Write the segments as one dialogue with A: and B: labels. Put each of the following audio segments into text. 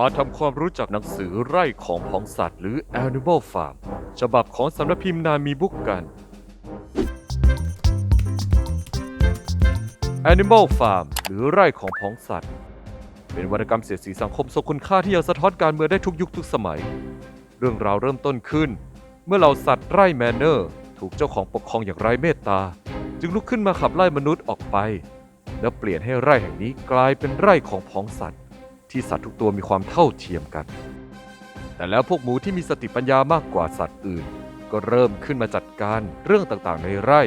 A: มาทำความรู้จักหนังสือไร่ของผองสัตว์หรือ Animal Farm ฉบับของสำนักพิมพ์นามีบุ๊กกัน Animal Farm หรือไร่ของผองสัตว์ เป็นวรรณกรรมเสียดสีสังคมทรงคุณค่าที่ยังสะท้อนการเมืองได้ทุกยุคทุกสมัย เรื่องราวเริ่มต้นขึ้น เมื่อเหล่าสัตว์ไร่แมนเนอร์ ถูกเจ้าของปกครองอย่างไร้เมตตา จึงลุกขึ้นมาขับไล่มนุษย์ออกไป และเปลี่ยนให้ไร่แห่งนี้กลายเป็นไร่ของพองสัตว์ ที่สัตว์ทุกตัวมีความเท่าเทียมกัน แต่แล้วพวกหมูที่มีสติปัญญามากกว่าสัตว์อื่น ก็เริ่มขึ้นมาจัดการเรื่องต่างๆในไร่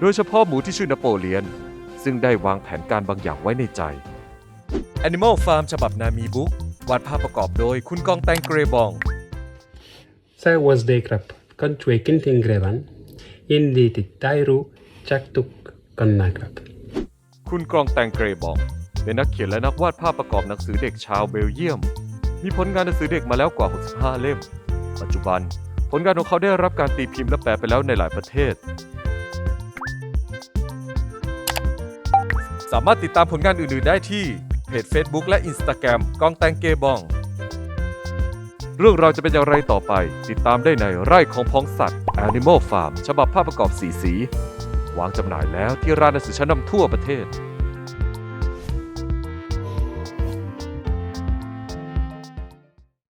A: โดยเฉพาะหมูที่ชื่อนโปเลียน ซึ่งได้วางแผนการบางอย่างไว้ในใจ Animal Farm ฉบับนามีบุ๊กวาดภาพประกอบโดยคุณกองแตงเกรบอง
B: Saya wasdekrap kan cuekin tingreban. Indi titairu caktuk kan nakrap.
A: คุณกรองแตงเกรบอง เป็นนักเขียนและนักวาดภาพประกอบหนังสือเด็กชาวเบลเยียม มีผลงานหนังสือเด็กมาแล้วกว่า 65 เล่ม ปัจจุบัน ผลงานของเขาได้รับการตีพิมพ์และแปลไปแล้วในหลายประเทศ สามารถติดตามผลงานอื่น ๆ ได้ที่ เพจ Facebook และ Instagram กองแตงเกบอง เรื่องราวจะเป็นอย่างไรต่อไป ติดตามได้ในไร่ของพ้องสัตว์ Animal Farm ฉบับภาพประกอบสีสี วางจำหน่ายแล้วที่ร้านหนังสือชั้นนำทั่วประเทศ